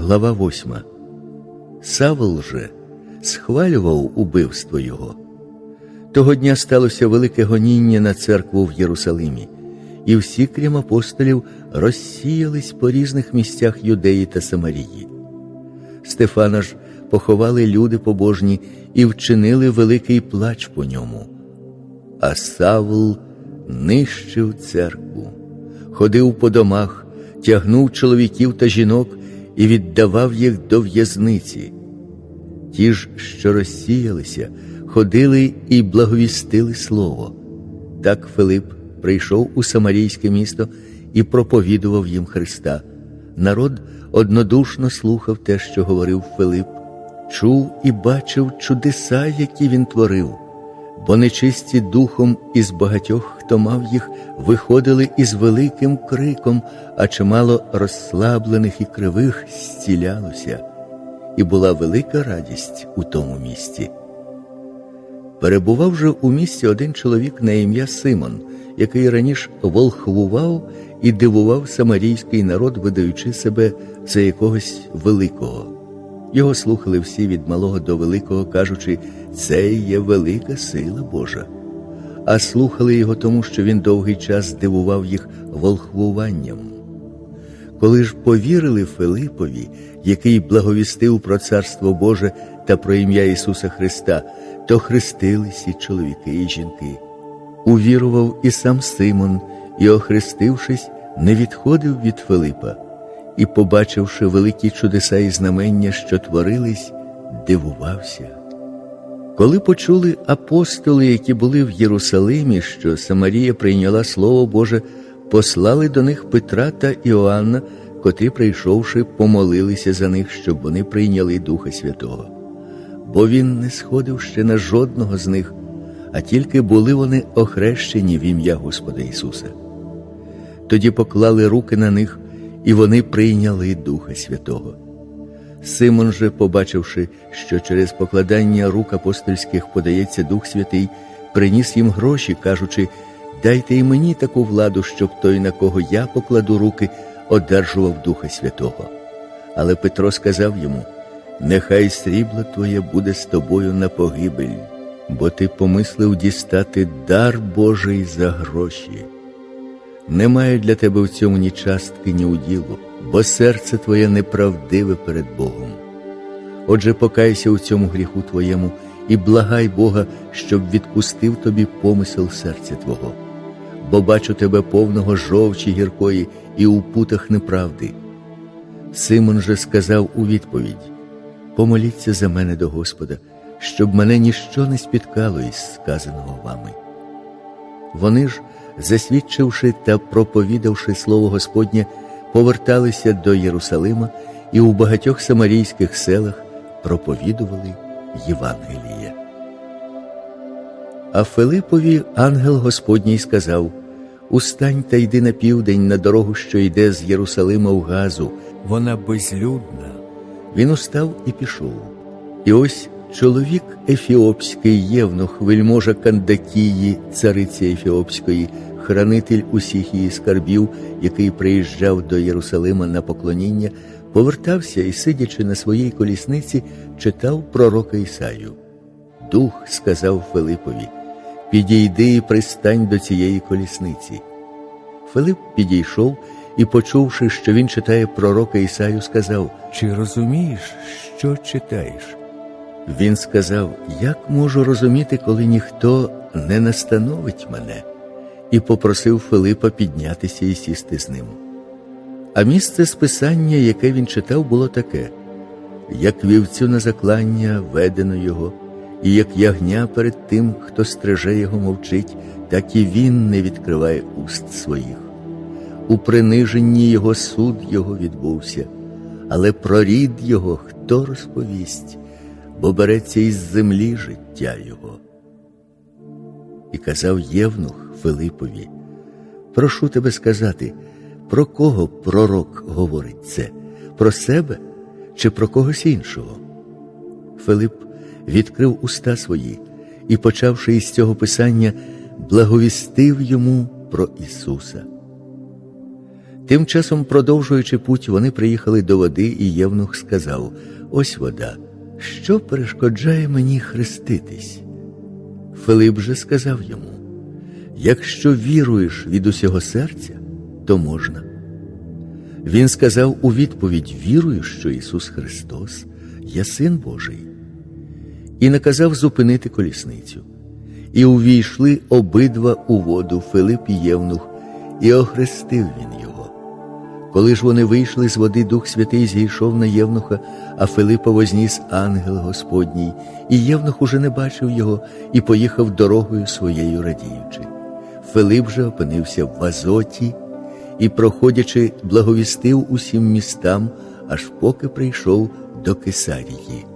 Глава 8. Савл же схвалював убивство його. Того дня сталося велике гоніння на церкву в Єрусалимі, і всі, крім апостолів, розсіялись по різних місцях Юдеї та Самарії. Стефана ж поховали люди побожні і вчинили великий плач по ньому. А Савл нищив церкву, ходив по домах, тягнув чоловіків та жінок і віддавав їх до в'язниці. Ті ж, що розсіялися, ходили і благовістили слово. Так Филип прийшов у Самарійське місто і проповідував їм Христа. Народ однодушно слухав те, що говорив Филип, чув і бачив чудеса, які він творив, бо нечисті духом із багатьох, хто мав їх, виходили із великим криком, а чимало розслаблених і кривих зцілялося, і була велика радість у тому місті. Перебував же у місті один чоловік на ім'я Симон, який раніше волхвував і дивував самарійський народ, видаючи себе за якогось великого. Його слухали всі від малого до великого, кажучи, це є велика сила Божа. А слухали його тому, що він довгий час дивував їх волхвуванням. Коли ж повірили Филипові, який благовістив про Царство Боже та про ім'я Ісуса Христа, то хрестились і чоловіки і жінки. Увірував і сам Симон, і, охрестившись, не відходив від Филипа, і, побачивши великі чудеса і знамення, що творились, дивувався. Коли почули апостоли, які були в Єрусалимі, що Самарія прийняла Слово Боже, послали до них Петра та Іоанна, котрі, прийшовши, помолилися за них, щоб вони прийняли Духа Святого. Бо він не сходив ще на жодного з них, а тільки були вони охрещені в ім'я Господа Ісуса. Тоді поклали руки на них, і вони прийняли Духа Святого. Симон же, побачивши, що через покладання рук апостольських подається Дух Святий, приніс їм гроші, кажучи, дайте і мені таку владу, щоб той, на кого я покладу руки, одержував Духа Святого. Але Петро сказав йому: Нехай срібло твоє буде з тобою на погибель, бо ти помислив дістати дар Божий за гроші. Немає для тебе в цьому ні частки, ні уділу, бо серце твоє неправдиве перед Богом. Отже, покайся у цьому гріху твоєму і благай Бога, щоб відпустив тобі помисел серця Твого, бо бачу тебе повного жовчі гіркої і у путах неправди. Симон же сказав у відповідь: Помоліться за мене до Господа, щоб мене ніщо не спіткало із сказаного вами. Вони ж, засвідчивши та проповідавши слово Господнє, поверталися до Єрусалима і у багатьох самарійських селах проповідували Євангеліє. А Филипові ангел Господній сказав: Устань та йди на південь на дорогу, що йде з Єрусалима в Газу, вона безлюдна. Він устав і пішов. І ось чоловік Ефіопський євнух, вельможа Кандакії, цариці Ефіопської, хранитель усіх її скарбів, який приїжджав до Єрусалима на поклоніння, повертався і, сидячи на своїй колісниці, читав пророка Ісаю. Дух сказав Филипові: Підійди і пристань до цієї колісниці. Филип підійшов і, почувши, що він читає пророка Ісаю, сказав: Чи розумієш, що читаєш? Він сказав: Як можу розуміти, коли ніхто не настановить мене, і попросив Филипа піднятися і сісти з ним. А місце списання, яке він читав, було таке: як вівцю на заклання ведено його, і як ягня перед тим, хто стриже його мовчить, так і він не відкриває уст своїх. У приниженні його суд його відбувся, але про рід його хто розповість, бо береться із землі життя його. І казав Євнух Филипові: Прошу тебе сказати, про кого пророк говорить це? Про себе чи про когось іншого? Филип відкрив уста свої і, почавши із цього писання, благовістив йому про Ісуса. Тим часом, продовжуючи путь, вони приїхали до води, і Євнух сказав: Ось вода, що перешкоджає мені хреститись? Филип же сказав йому: Якщо віруєш від усього серця, то можна. Він сказав у відповідь: Вірую, що Ісус Христос є Син Божий, і наказав зупинити колісницю. І увійшли обидва у воду Филип і Євнух, і охрестив він його. Коли ж вони вийшли з води, Дух Святий зійшов на Євнуха, а Филипа возніс ангел Господній, і Євнух уже не бачив його і поїхав дорогою своєю радіючи. Филип же опинився в Азоті і, проходячи, благовістив усім містам, аж поки прийшов до Кесарії.